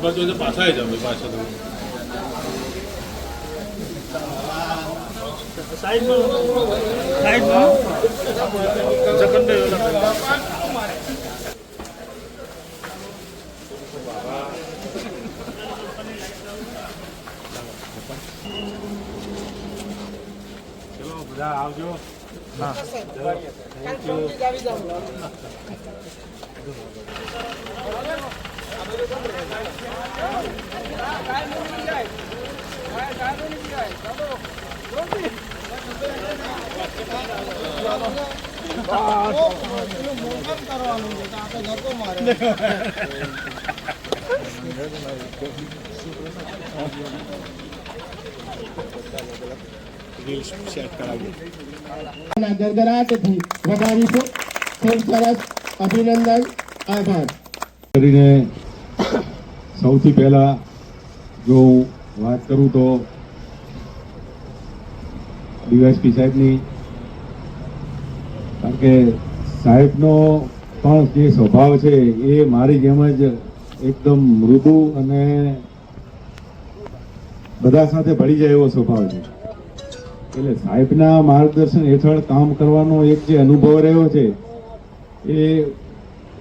જા આ બાજુ તો પાછા આવી જાવ પાછા તમે ચલો બધા આવજો ના ગરગરાટથી વધારીશું ખૂબ સરસ અભિનંદન આભાર કરીને સૌથી પહેલા જો હું વાત કરું તો ડીવાયસપી સાહેબની, કારણ કે સાહેબનો પણ જે સ્વભાવ છે એ મારી જેમ જ એકદમ મૃદુ અને બધા સાથે ભળી જાય એવો સ્વભાવ છે. એટલે સાહેબના માર્ગદર્શન હેઠળ કામ કરવાનો એક જે અનુભવ રહ્યો છે એ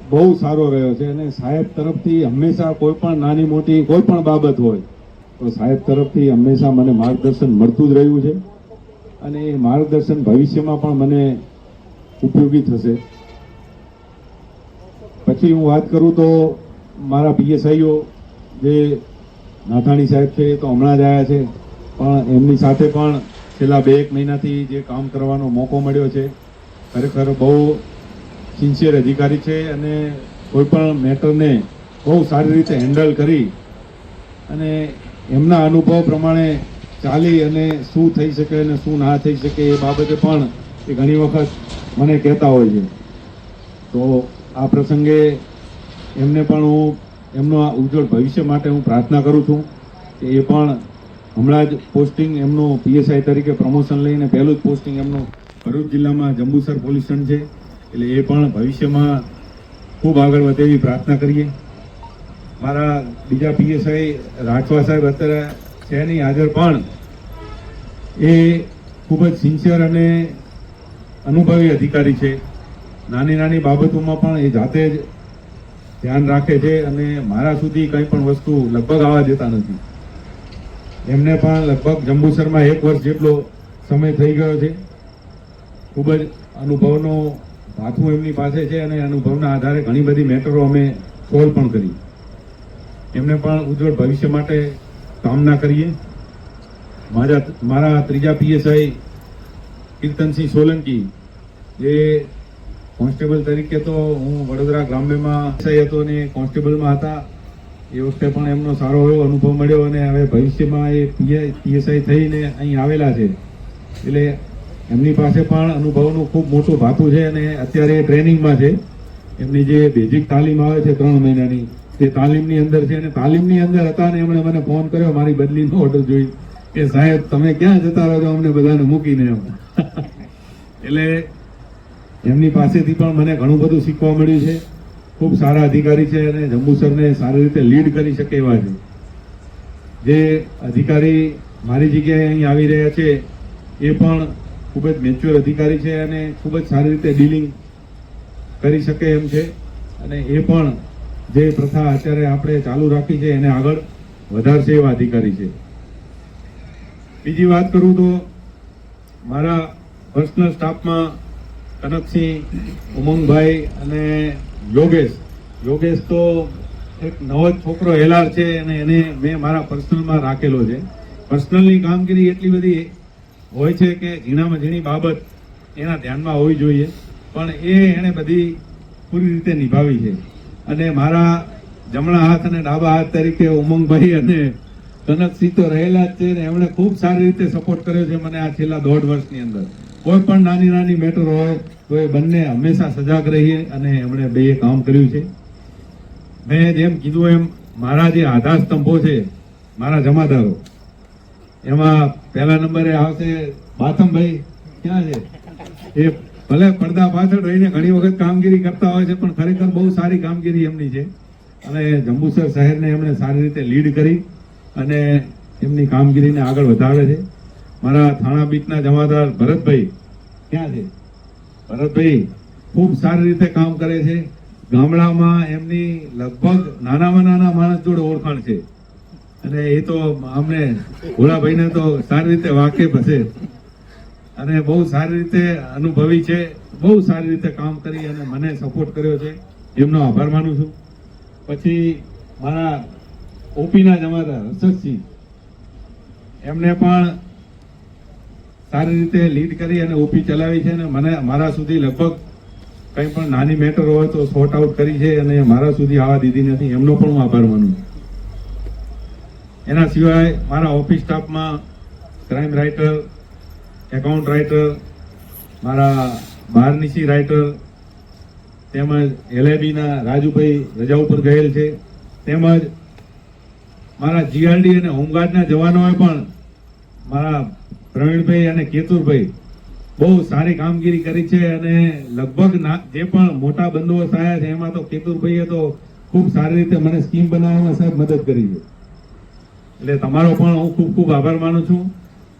બહુ સારો રહ્યો છે અને સાહેબ તરફથી હંમેશા કોઈ પણ નાની મોટી કોઈ પણ બાબત હોય, તો સાહેબ તરફથી હંમેશા મને માર્ગદર્શન મળતું જ રહ્યું છે. અને એ માર્ગદર્શન ભવિષ્યમાં પણ મને ઉપયોગી થશે. પછી હું વાત કરું તો મારા પીએસઆઈઓ જે નાથાણી સાહેબ છે એ તો હમણાં જ આવ્યા છે, પણ એમની સાથે પણ છેલ્લા બે એક મહિનાથી જે કામ કરવાનો મોકો મળ્યો છે, ખરેખર બહુ સિન્સિયર અધિકારી છે અને કોઈ પણ મેટરને બહુ સારી રીતે હેન્ડલ કરી અને એમના અનુભવ પ્રમાણે ચાલી અને શું થઈ શકે અને શું ના થઈ શકે એ બાબતે પણ એ ઘણી વખત મને કહેતા હોય છે. તો આ પ્રસંગે એમને પણ હું એમનો આ ઉજ્જવળ ભવિષ્ય માટે હું પ્રાર્થના કરું છું કે એ પણ હમણાં જ પોસ્ટિંગ એમનું પીએસઆઈ તરીકે પ્રમોશન લઈને પહેલું જ પોસ્ટિંગ એમનું ભરૂચ જિલ્લામાં જંબુસર પોલીસ સ્ટેશન છે. એટલે એ પણ ભવિષ્યમાં ખૂબ આગળ વધે એવી પ્રાર્થના કરીએ. મારા બીજા પીએસઆઈ રાઠવા સાહેબ અત્યારે છે નહીં હાજર પણ એ ખૂબ જ સિન્સિયર અને અનુભવી અધિકારી છે. નાની નાની બાબતોમાં પણ એ જાતે જ ધ્યાન રાખે છે અને મારા સુધી કંઈ પણ વસ્તુ લગભગ આવવા દેતા નથી. એમને પણ લગભગ જંબુસરમાં એક વર્ષ જેટલો સમય થઈ ગયો છે. ખૂબ જ અનુભવનો ભાથું એમની પાસે છે અને અનુભવના આધારે ઘણી બધી મેટરો અમે સોલ્વ પણ કરી. એમને પણ ઉજ્જવળ ભવિષ્ય માટે કામના કરીએ. મારા મારા ત્રીજા પીએસઆઈ કીર્તનસિંહ સોલંકી, જે કોન્સ્ટેબલ તરીકે તો હું વડોદરા ગ્રામ્યમાં એસઆઈ હતો અને કોન્સ્ટેબલમાં હતા, એ વખતે પણ એમનો સારો એવો અનુભવ મળ્યો અને હવે ભવિષ્યમાં એ પીએસઆઈ થઈને અહીં આવેલા છે. એટલે એમની પાસે પણ અનુભવનું ખૂબ મોટું ભાતું છે અને અત્યારે એ ટ્રેનિંગમાં છે. એમની જે બેઝિક તાલીમ આવે છે ત્રણ મહિનાની, તે તાલીમની અંદર છે અને તાલીમની અંદર હતા ને એમણે મને ફોન કર્યો, મારી બદલીનો ઓર્ડર જોઈ. કે સાહેબ, તમે ક્યાં જતા રહો છો? અમને બધાને મૂકીને એમ. એટલે એમની પાસેથી પણ મને ઘણું બધું શીખવા મળ્યું છે. ખૂબ સારા અધિકારી છે અને જંબુસરને સારી રીતે લીડ કરી શકે એવા છે. જે અધિકારી મારી જગ્યાએ અહીં આવી રહ્યા છે, એ પણ ખૂબ જ મેચ્યોર અધિકારી છે અને ખૂબ જ સારી રીતે ડીલિંગ કરી શકે એમ છે. અને એ પણ જે પ્રથા અત્યારે આપણે ચાલુ રાખી છે, એને આગળ વધારશે એવા અધિકારી છે. બીજી વાત કરું તો મારા પર્સનલ સ્ટાફમાં કનકસિંહ, ઉમંગભાઈ અને યોગેશ. યોગેશ તો એક નવો જ છોકરો એલાર છે અને એને મેં મારા પર્સનલમાં રાખેલો છે. પર્સનલની કામગીરી એટલી બધી હોય છે કે ઝીણામાં ઝીણી બાબત એના ધ્યાનમાં હોવી જોઈએ, પણ એ એણે બધી પૂરી રીતે નિભાવી છે. અને મારા જમણા હાથ અને ડાબા હાથ તરીકે ઉમંગભાઈ અને કનકસિંહ તો રહેલા જ છે ને એમણે ખૂબ સારી રીતે સપોર્ટ કર્યો છે મને આ છેલ્લા દોઢ વર્ષની અંદર. કોઈ પણ નાની નાની મેટર હોય તો એ બંને હંમેશા સજાગ રહીએ અને એમણે બે કામ કર્યું છે. મેં જેમ કીધું એમ, મારા જે આધાર સ્તંભો છે, મારા જમાદારો એમાં પહેલા નંબરે આવશે બાથમભાઈ. ક્યાં છે? એ ભલે પડદા પાછળ રહીને ઘણી વખત કામગીરી કરતા હોય છે, પણ ખરેખર બહુ સારી કામગીરી એમની છે. અને જંબુસર શહેરને એમણે સારી રીતે લીડ કરી અને એમની કામગીરીને આગળ વધારે છે. મારા થાણા બીટના જમાદાર ભરતભાઈ, ક્યાં છે? ભરતભાઈ ખૂબ સારી રીતે કામ કરે છે. ગામડામાં એમની લગભગ નાનામાં નાના માણસ જોડે ઓળખાણ છે. અને એ તો અમને ભોળાભાઈને તો સારી રીતે વાકેફ હશે. અને બહુ સારી રીતે અનુભવી છે, બહુ સારી રીતે કામ કરી અને મને સપોર્ટ કર્યો છે. એમનો આભાર માનું છું. પછી મારા ઓપીના જમાદાર હર્ષદસિંહ, એમને પણ સારી રીતે લીડ કરી અને ઓપી ચલાવી છે અને મને મારા સુધી લગભગ કંઈ પણ નાની મેટર હોય તો સોર્ટ આઉટ કરી છે અને મારા સુધી આવા દીધી નથી. એમનો પણ હું આભાર માનું છું. એના સિવાય મારા ઓફિસ સ્ટાફમાં ક્રાઇમ રાઇટર એકાઉન્ટ રાઇટર મારા બારનીસી રાઇટર તેમજ એલઆઈબીના રાજુભાઈ રજા ઉપર ગયેલ છે. તેમજ મારા જીઆરડી અને હોમગાર્ડના જવાનોએ પણ મારા પ્રવીણભાઈ અને કેતુરભાઈ બહુ સારી કામગીરી કરી છે અને લગભગ જે પણ મોટા બંદોબસ્ત આવ્યા છે, એમાં તો કેતુરભાઈએ તો ખૂબ સારી રીતે મને સ્કીમ બનાવવામાં સાહેબ મદદ કરી છે. એટલે તમારો પણ હું ખૂબ ખૂબ આભાર માનું છું.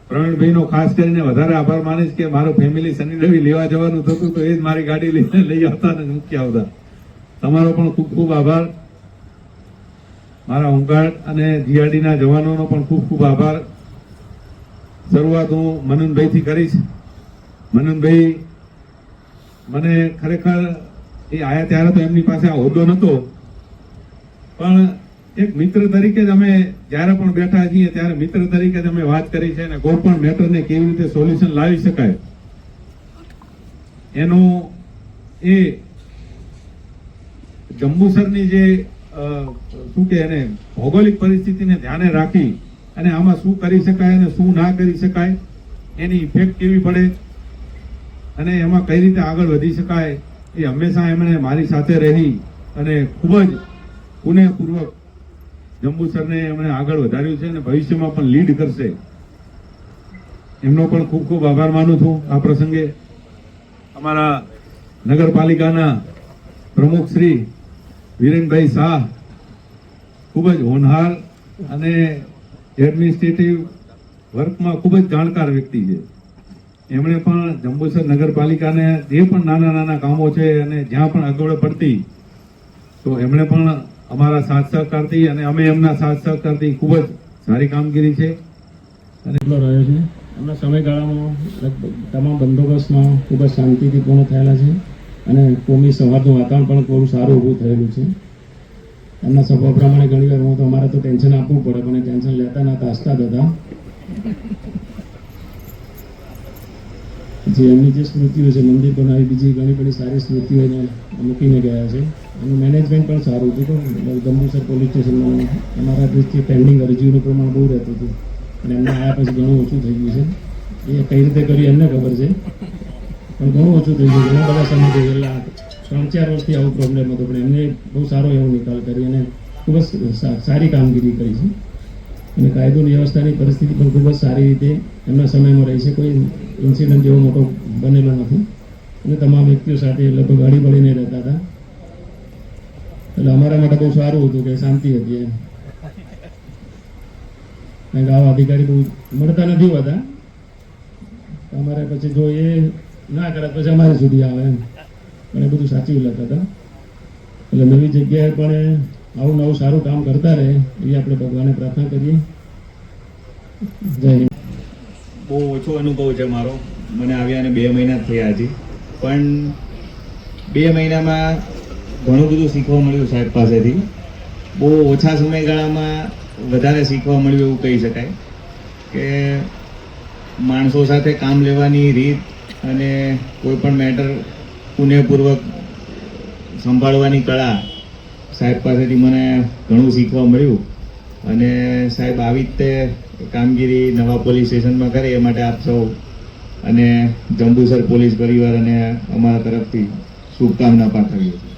પ્રવીણભાઈનો ખાસ કરીને વધારે આભાર માનીશ કે મારું ફેમિલી શનિ રવિ લેવા જવાનું થતું તો એ જ મારી ગાડી લઈને લઈ આવતા ને મૂકી આવતા. તમારો પણ ખૂબ ખૂબ આભાર. મારા હોમગાર્ડ અને જીઆરડીના જવાનોનો પણ ખૂબ ખૂબ આભાર. શરૂઆત હું મનનભાઈથી કરીશ. મનનભાઈ, મને ખરેખર એ આયા ત્યારે તો એમની પાસે આ હોદ્દો નહોતો પણ એક મિત્ર તરીકે જ અમે જ્યારે પણ બેઠા છીએ, ત્યારે મિત્ર તરીકે જ અમે વાત કરી છે અને કોઈ પણ મેટરને કેવી રીતે સોલ્યુશન લાવી શકાય. એનો એ જંબુસરની જે શું કે એને ભૌગોલિક પરિસ્થિતિને ધ્યાને રાખી અને આમાં શું કરી શકાય અને શું ના કરી શકાય, એની ઇફેક્ટ કેવી પડે અને એમાં કઈ રીતે આગળ વધી શકાય, એ હંમેશા એમણે મારી સાથે રહી અને ખૂબ જ પુણ્યપૂર્વક જંબુસરને એમણે આગળ વધાર્યું છે અને ભવિષ્યમાં પણ લીડ કરશે. એમનો પણ ખૂબ ખૂબ આભાર માનું છું આ પ્રસંગે. અમારા નગરપાલિકાના પ્રમુખ શ્રી વિરેનભાઈ શાહ ખૂબ જ હોનહાર અને એડમિનિસ્ટ્રેટિવ વર્કમાં ખૂબ જ જાણકાર વ્યક્તિ છે. એમણે પણ જંબુસર નગરપાલિકાને જે પણ નાના નાના કામો છે અને જ્યાં પણ આગળ પડતી, તો એમણે પણ અમારા સાથ સહકારથી અને અમે એમના સાથ સહકારથી ખૂબ જ સારી કામગીરી છે. એટલો રહ્યો છે. એમના સમયગાળામાં તમામ બંદોબસ્તમાં ખૂબ જ શાંતિથી પૂર્ણ થયેલા છે અને કોમી સંવાદનું વાતાવરણ પણ થોડું સારું ઊભું થયેલું છે. એમના સ્વભાવ પ્રમાણે ઘણી વાર હું તો અમારે તો ટેન્શન આપવું પડે, પણ ટેન્શન લેતા નતા તાસતા હતા જે એમની જે સ્મૃતિઓ છે મંદિર બનાવી બીજી ઘણી બધી સારી સ્મૃતિઓને મૂકીને ગયા છે. એનું મેનેજમેન્ટ પણ સારું હતું તો જંબુસર પોલીસ સ્ટેશનમાં અમારા દૃષ્ટિએ પેન્ડિંગ અરજીઓનું પ્રમાણ બહુ રહેતું હતું. અને એમને આયા પછી ઘણું ઓછું થઈ ગયું છે. એ કઈ રીતે કર્યું એમને ખબર છે. પણ ઘણું ઓછું થઈ ગયું ઘણા બધા સમય થઈ ગયેલા ત્રણ ચાર વર્ષથી આવો પ્રોબ્લેમ હતો. પણ એમને બહુ સારો એવો નિકાલ કરી અને ખૂબ જ સારી કામગીરી કરી છે. અને કાયદો વ્યવસ્થાની પરિસ્થિતિ પણ ખૂબ જ સારી રીતે એમના સમયમાં રહી છે. કોઈ ઇન્સિડન્ટ જેવો મોટો બનેલો નથી. અને તમામ વ્યક્તિઓ સાથે લગભગ હળી મળીને રહેતા હતા. એટલે અમારા માટે બહુ સારું હતું કે શાંતિ હતી એમ. કારણ કે આવા અધિકારી બહુ મળતા નથી હોતા. અમારે પછી જો એ ના કરે પછી અમારે સુધી આવે એમ. પણ એ બધું સાચી લખતા હતા. એટલે નવી જગ્યાએ પણ આવું નવું સારું કામ કરતા રહે એવી આપણે ભગવાને પ્રાર્થના કરીએ. જય હિન્દ. બહુ ઓછો અનુભવ છે મારો. મને આવ્યાને બે મહિના થયા હજી. પણ બે મહિનામાં ઘણું બધું શીખવા મળ્યું સાહેબ પાસેથી. બહુ ઓછા સમયગાળામાં વધારે શીખવા મળ્યું એવું કહી શકાય કે માણસો સાથે કામ લેવાની રીત અને કોઈ પણ મેટર પુણ્યપૂર્વક સંભાળવાની કળા સાહેબ પાસેથી મને ઘણું શીખવા મળ્યું. અને સાહેબ આવી રીતે કામગીરી નવા પોલીસ સ્ટેશનમાં કરે એ માટે આપ સૌ અને જંબુસર પોલીસ પરિવાર અને અમારા તરફથી શુભકામના પાઠવીએ છીએ.